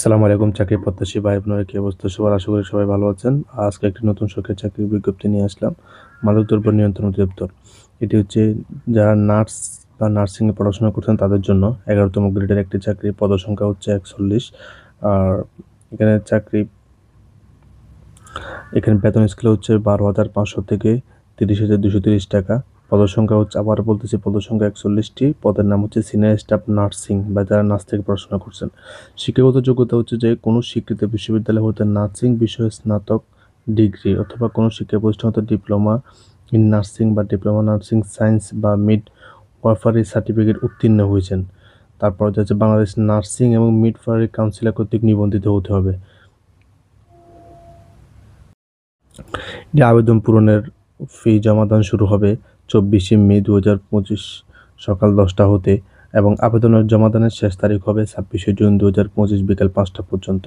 সালাম আলাইকুম, চাকরি প্রত্যাশী ভাই বোনের কি অবস্থা? সবার আশা করি সবাই ভালো আছেন। আজকে একটি নতুন সরকারি চাকরির বিজ্ঞপ্তি নিয়ে আসলাম, মাদক দ্রব্য নিয়ন্ত্রণ অধিদপ্তর। এটি হচ্ছে যারা নার্স বা নার্সিংয়ে পড়াশোনা করছেন তাদের জন্য এগারোতম গ্রেডের একটি চাকরি পদসংখ্যা হচ্ছে একচল্লিশ। আর এখানে চাকরি, এখানে বেতন স্কেল হচ্ছে বারো হাজার পাঁচশো থেকে তিরিশ হাজার দুশো তিরিশ টাকা। পদের সংখ্যা হচ্ছে, আবার বলতেছি পদসংখ্যা একচল্লিশটি, পদের নাম হচ্ছে সিনিয়র স্টাফ নার্সিং, বা যারা নার্স থেকে পড়াশোনা করছেন। শিক্ষাগত যোগ্যতা হচ্ছে যে কোনো স্বীকৃত বিশ্ববিদ্যালয় হতে নার্সিং বিষয়ে স্নাতক ডিগ্রি অথবা কোনো শিক্ষা প্রতিষ্ঠান হতে ডিপ্লোমা ইন নার্সিং বা ডিপ্লোমা নার্সিং সায়েন্স বা মিড ওয়ারফারি সার্টিফিকেট উত্তীর্ণ হয়েছেন। তারপর হচ্ছে বাংলাদেশ নার্সিং এবং মিড ফারি কাউন্সিলর কর্তৃক নিবন্ধিত হতে হবে। আবেদন পূরণের ফি জমাদান শুরু হবে। চব্বিশে মে দু হাজার পঁচিশ সকাল দশটা হতে এবং আবেদনের জমাদানের শেষ তারিখ হবে ছাব্বিশে জুন দু হাজার পঁচিশ বিকাল পাঁচটা পর্যন্ত।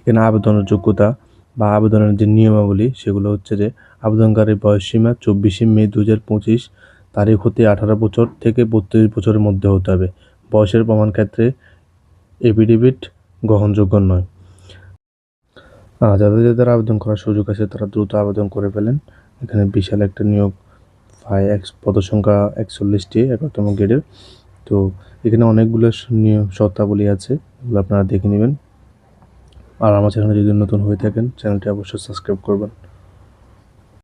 এখানে আবেদনের যোগ্যতা বা আবেদনের যে নিয়মাবলী, সেগুলো হচ্ছে যে আবেদনকারীর বয়সসীমা চব্বিশে মে দু হাজার পঁচিশ, তারিখ হতে আঠারো বছর থেকে বত্রিশ বছরের মধ্যে হতে হবে। বয়সের প্রমাণ ক্ষেত্রে এফিডেভিট গ্রহণযোগ্য নয়। যাদের যাদের আবেদন করার সুযোগ আছে, তারা দ্রুত আবেদন করে ফেলেন। এখানে বিশাল একটা নিয়োগ প্রায় এক পদসংখ্যা একচল্লিশটি একাত্তম গ্রেডের। তো এখানে অনেকগুলো শর্তাবলী আছে, এগুলো আপনারা দেখে নেবেন। আর আমার চ্যানেলে যদি নতুন হয়ে থাকেন, চ্যানেলটি অবশ্যই সাবস্ক্রাইব করবেন।